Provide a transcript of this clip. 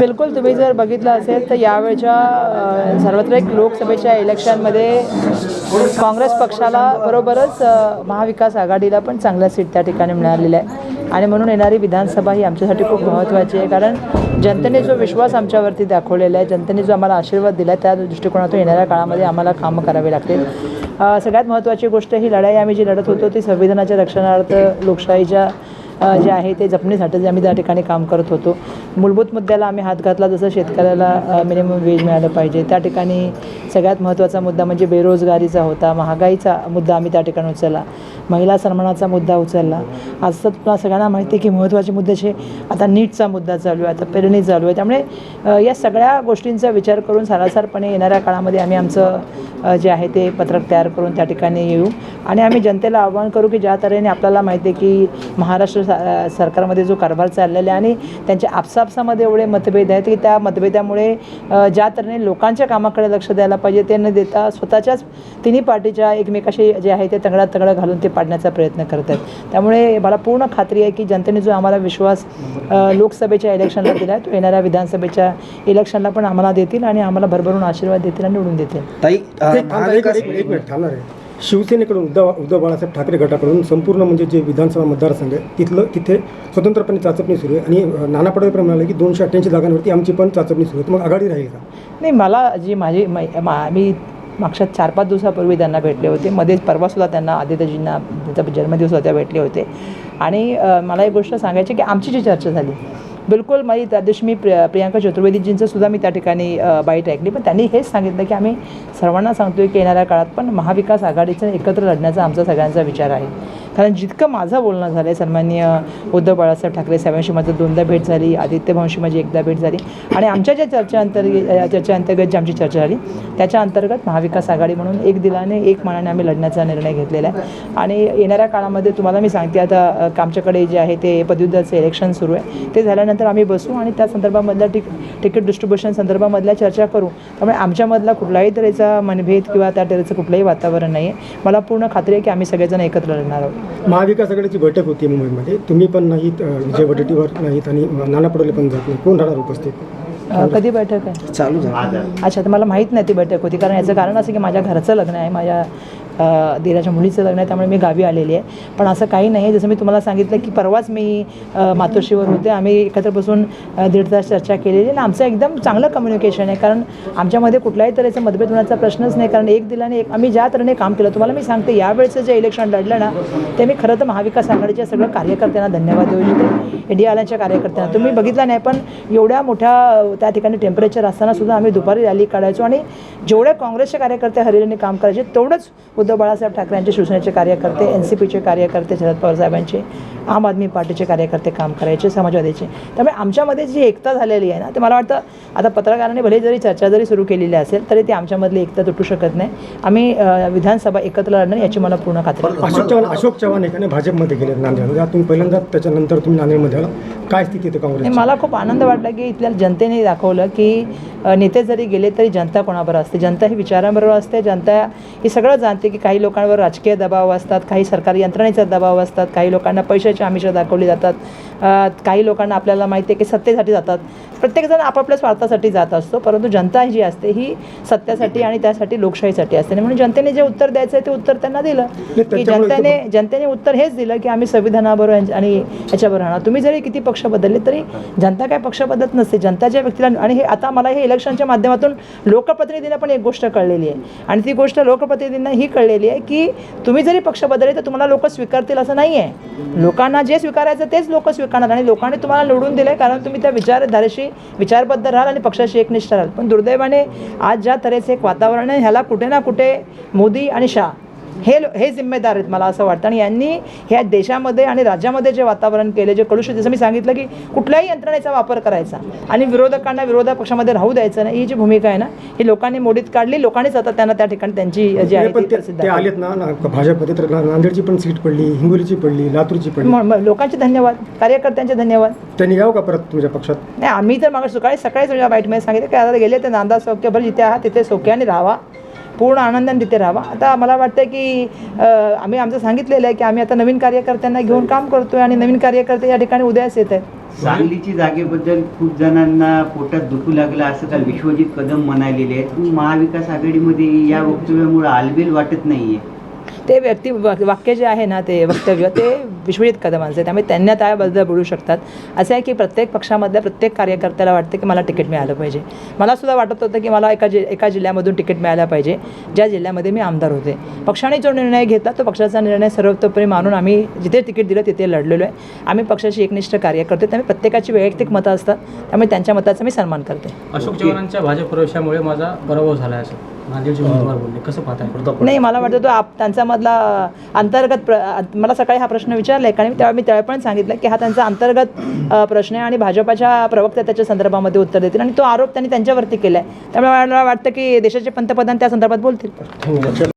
बिलकुल तुम्ही जर बघितलं असेल तर यावेळच्या सार्वत्रिक लोकसभेच्या इलेक्शनमध्ये काँग्रेस पक्षाला बरोबरच महाविकास आघाडीला पण चांगल्या सीट त्या ठिकाणी मिळालेल्या आहे आणि म्हणून येणारी विधानसभा ही आमच्यासाठी खूप महत्त्वाची आहे. कारण जनतेने जो विश्वास आमच्यावरती दाखवलेला आहे जनतेने जो आम्हाला आशीर्वाद दिला आहे त्या दृष्टिकोनातून येणाऱ्या काळामध्ये आम्हाला कामं करावी लागतील. सगळ्यात महत्त्वाची गोष्ट ही लढाई आम्ही जी लढत होतो ती संविधानाच्या रक्षणार्थ लोकशाहीच्या जे आहे ते जपण्यासाठी जे आम्ही त्या ठिकाणी काम करत होतो. मूलभूत मुद्द्याला आम्ही हात घातला जसं शेतकऱ्याला मिनिमम वेज मिळालं पाहिजे. त्या ठिकाणी सगळ्यात महत्त्वाचा मुद्दा म्हणजे बेरोजगारीचा होता. महागाईचा मुद्दा आम्ही त्या ठिकाणी उचलला. महिला सन्मानाचा मुद्दा उचलला. आज तर तुम्हाला सगळ्यांना माहिती आहे की महत्त्वाचे मुद्द्याचे आता नीटचा मुद्दा चालू आहे आता पेरणी चालू आहे. त्यामुळे या सगळ्या गोष्टींचा विचार करून सारासारपणे येणाऱ्या काळामध्ये आम्ही आमचं जे आहे ते पत्रक तयार करून त्या ठिकाणी येऊ. आणि आम्ही जनतेला आवाहन करू की ज्या तऱ्हेने आपल्याला माहिती आहे की महाराष्ट्र सा- सरकारमध्ये जो कारभार चाललेला आहे आणि त्यांच्या आपसापसामध्ये एवढे मतभेद आहेत की त्या मतभेदामुळे ज्या तऱ्हेने लोकांच्या कामाकडे लक्ष द्यायला पाहिजे ते न देता स्वतःच्याच तिन्ही पार्टीच्या एकमेकाशी जे आहे ते तंगडा तंगडा घालून ते पाडण्याचा प्रयत्न करत आहेत. त्यामुळे मला पूर्ण खात्री आहे की जनतेने जो आम्हाला विश्वास लोकसभेच्या इलेक्शनला दिला आहे तो येणाऱ्या विधानसभेच्या इलेक्शनला पण आम्हाला देतील आणि आम्हाला भरभरून आशीर्वाद देतील आणि निवडून देतील. ताई शिवसेनेकडून उद्धव उद्धव बाळासाहेब ठाकरे गटाकडून संपूर्ण म्हणजे जे विधानसभा मतदारसंघ आहे तिथलं तिथे स्वतंत्रपणे चाचपणी सुरू आहे. आणि अ, नाना पटोले म्हणाले की दोनशे अठ्ठ्याऐंशी जागांवरती आमची पण चाचपणी सुरू आहे. मग आघाडी राहील का? नाही मला जी माझी मा- मी मागच्या चार पाच दिवसापूर्वी त्यांना भेटले होते. मध्येच परवासुद्धा त्यांना आदित्यजींना त्यांचा जन्मदिवस होता भेटले होते. आणि मला एक गोष्ट सांगायची की आमची जी चर्चा झाली बिलकुल माझी त्या दिवशी मी प्रिया प्रियांका चतुर्वेदीजींचं सुद्धा मी त्या ठिकाणी बाईट ऐकली. पण त्यांनी हेच सांगितलं की आम्ही सर्वांना सांगतोय की येणाऱ्या काळात पण महाविकास आघाडीचं एकत्र लढण्याचा आमचा सगळ्यांचा विचार आहे. कारण जितकं माझं बोलणं झालं आहे सन्मान्य उद्धव बाळासाहेब ठाकरे साहेबांशी माझं दोनदा भेट झाली आदित्य भाऊंशी माझी एकदा भेट झाली आणि आमच्या ज्या चर्चा अंतर्गत चर्चा अंतर्गत जी आमची चर्चा झाली त्याच्या अंतर्गत महाविकास आघाडी म्हणून एक दिलाने एक मनाने आम्ही लढण्याचा निर्णय घेतलेला आहे. आणि येणाऱ्या काळामध्ये तुम्हाला मी सांगते आता आमच्याकडे जे आहे ते पदवीधरचं इलेक्शन सुरू आहे. ते झाल्यानंतर आम्ही बसू आणि त्या संदर्भामधल्या टिक तिकीट डिस्ट्रीब्युशन संदर्भामधल्या चर्चा करू. त्यामुळे आमच्यामधला कुठलाही तऱ्हेचा मनभेद किंवा त्या तऱ्हेचं कुठलंही वातावरण नाही आहे मला पूर्ण खात्री आहे की आम्ही सगळेजण एकत्र लढणार आहोत. महाविकास आघाडीची बैठक होती मुंबईमध्ये. तुम्ही पण नाहीत विजय वडेट्टीवार नाहीत आणि नाना पटोले पण जात नाही. कोण राहणार उपस्थित? अ, कधी बैठक आहे? चालू झालं. अच्छा तर मला माहीत नाही ती बैठक होती. कारण याचं कारण असं की माझ्या घरचं लग्न आहे माझ्या दिराच्या मुलीचं लग्न आहे त्यामुळे मी गावी आलेली आहे. पण असं काही नाही आहे जसं मी तुम्हाला सांगितलं की परवाच मी मातोश्रीवर होते. आम्ही एकत्र बसून दीड तास चर्चा केलेली आणि आमचं एकदम चांगलं कम्युनिकेशन आहे. कारण आमच्यामध्ये कुठल्याही तऱ्हेचा मतभेद होण्याचा प्रश्नच नाही. कारण एक दिलाने एक आम्ही ज्या तऱ्हेने काम केलं तुम्हाला मी सांगते यावेळेचं जे इलेक्शन लढलं ना ते मी खरं तर महाविकास आघाडीच्या सगळ्या कार्यकर्त्यांना धन्यवाद देऊ इच्छिते. इंडिया आल्याच्या कार्यकर्त्यांना. तुम्ही बघितला नाही पण एवढ्या मोठ्या त्या ठिकाणी टेम्परेचर असताना सुद्धा आम्ही दुपारी रॅली काढायचो आणि जेवढे काँग्रेसचे कार्यकर्ते हरियाणी काम करायचे तेवढंच उद्धव बाळासाहेब ठाकरे यांचे शिवसेनेचे कार्यकर्ते एन सी पीचे कार्यकर्ते शरद पवार साहेबांचे आम आदमी पार्टीचे कार्यकर्ते काम करायचे समाजवादीचे. त्यामुळे आमच्यामध्ये जी एकता झालेली आहे ना ते मला वाटतं आता पत्रकारांनी भले जरी चर्चा जरी सुरू केलेली असेल तरी ती आमच्यामधली एकता तुटू शकत नाही. आम्ही विधानसभा एकत्र लढणार याची मला पूर्ण खात्री. अशोक चव्हाण अशोक चव्हाण एकाने भाजपमध्ये गेले नांदेडमध्ये आता तुम्ही पहिल्यांदा त्याच्यानंतर तुम्ही नांदेडमध्ये आला काय स्थिती काँग्रेस मला खूप आनंद वाटला की इथल्या जनतेने दाखवलं की नेते जरी गेले तरी जनता कोणाबरोबर असते? जनता ही विचारांबरोबर असते जनता ही सगळं जाणते की काही लोकांवर राजकीय दबाव असतात काही सरकारी यंत्रणेचा दबाव असतात काही लोकांना पैशाची आमिषं दाखवली जातात. काही लोकांना आपल्याला माहिती आहे की सत्तेसाठी जातात. प्रत्येकजण आपापल्या स्वार्थासाठी जात असतो परंतु जनता जी असते ही सत्यासाठी आणि त्यासाठी लोकशाहीसाठी असते. आणि म्हणून जनतेने जे उत्तर द्यायचं आहे ते उत्तर त्यांना दिलं. की जनतेने जनतेने उत्तर हेच दिलं की आम्ही संविधानाबरोबर आणि याच्याबरोबर राहणार. तुम्ही जरी किती पक्ष बदलले तरी जनता काय पक्ष बदलत नसते. जनताच्या व्यक्तीला आणि हे आता मला हे इलेक्शनच्या माध्यमातून लोकप्रतिनिधींना पण एक गोष्ट कळलेली आहे. आणि ती गोष्ट लोकप्रतिनिधींना ही कळलेली आहे की तुम्ही जरी पक्ष बदलले तर तुम्हाला लोक स्वीकारतील असं नाही आहे लोकांना जे स्वीकारायचं तेच लोक करणार आणि लोकांनी तुम्हाला निवडून दिले कारण तुम्ही त्या विचारधारेशी विचारबद्ध राहाल आणि पक्षाशी एकनिष्ठ राहाल. पण दुर्दैवाने आज ज्या तऱ्हेचे एक वातावरण आहे ह्याला कुठे ना कुठे मोदी आणि शाह हे लो- हे जिम्मेदार आहेत मला असं वाटतं. आणि यांनी ह्या देशामध्ये आणि राज्यामध्ये जे वातावरण केले जे कलुषित जसं मी सांगितलं की कुठल्याही यंत्रणेचा वापर करायचा आणि विरोधकांना विरोधक पक्षामध्ये राहू द्यायचं नाही. ही जी भूमिका आहे ना ही लोकांनी मोडीत काढली. लोकांनीच आता त्यांना त्या ठिकाणी त्यांची जी आहे ना ना- भाजपमध्ये. तर ना- नांदेडची पण सीट पडली हिंगोलीची पडली लातूरची पडली. लोकांचे धन्यवाद. कार्यकर्त्यांचे धन्यवाद. त्यांनी यावं का परत तुमच्या पक्षात? नाही आम्ही तर मग सकाळी सकाळीच माझ्या बाईटमध्ये सांगितलं की आता गेले ते नांदा सौख्य बरं जिथे आहात तिथे सौख्याने राहावा. पूर्ण आनंदाने तिथे राहावा. आता मला वाटतं की आम्ही आमचं सांगितलेलं आहे की आम्ही आता नवीन कार्यकर्त्यांना घेऊन काम करतोय आणि नवीन कार्यकर्ते या ठिकाणी उदयास येत आहेत. सांगलीची जागेबद्दल खूप जणांना पोटात दुखू लागलं असं काल विश्वजित कदम म्हणालेले आहेत. महाविकास आघाडीमध्ये या वक्तव्यामुळे आलबेल वाटत नाहीये. ते व्यक्ती वा- वाक्य जे आहे ना ते वक्तव्य ते विश्वजित कदमांचे असते त्यामुळे त्यांना त्याबद्दल बोलू शकतात. असं आहे की प्रत्येक पक्षामधल्या प्रत्येक कार्यकर्त्याला वाटतं की मला तिकीट मिळालं पाहिजे. मला सुद्धा वाटत होतं की मला एका जि एका जिल्ह्यामधून तिकीट मिळायला पाहिजे. ज्या जिल्ह्यामध्ये मी आमदार होते. पक्षाने जो निर्णय घेतला तो पक्षाचा निर्णय सर्वतोपरी मानून आम्ही जिथे तिकीट दिलं तिथे लढलेलो आहे. आम्ही पक्षाची एकनिष्ठ कार्य करतो त्यामुळे प्रत्येकाची वैयक्तिक मतं असतात. त्यामुळे त्यांच्या मताचा मी सन्मान करते. अशोक चव्हाणांच्या भाजप प्रवेशामुळे माझा पराभव झाला आहे असं. नांदेडचे उमेदवार बोलले. कसं पाहताय? नाही मला वाटतं तो आप त्यांचा मधला अंतर्गत प्र मला सकाळी हा प्रश्न विचारला. आहे कारण तेव्हा मी त्यावेळी पण सांगितलं की हा त्यांचा अंतर्गत प्रश्न आहे आणि भाजपाच्या प्रवक्त्या त्याच्या संदर्भामध्ये उत्तर देतील. आणि तो आरोप त्यांनी त्यांच्यावरती केला आहे त्यामुळे मला वाटतं की देशाचे पंतप्रधान त्या संदर्भात बोलतील.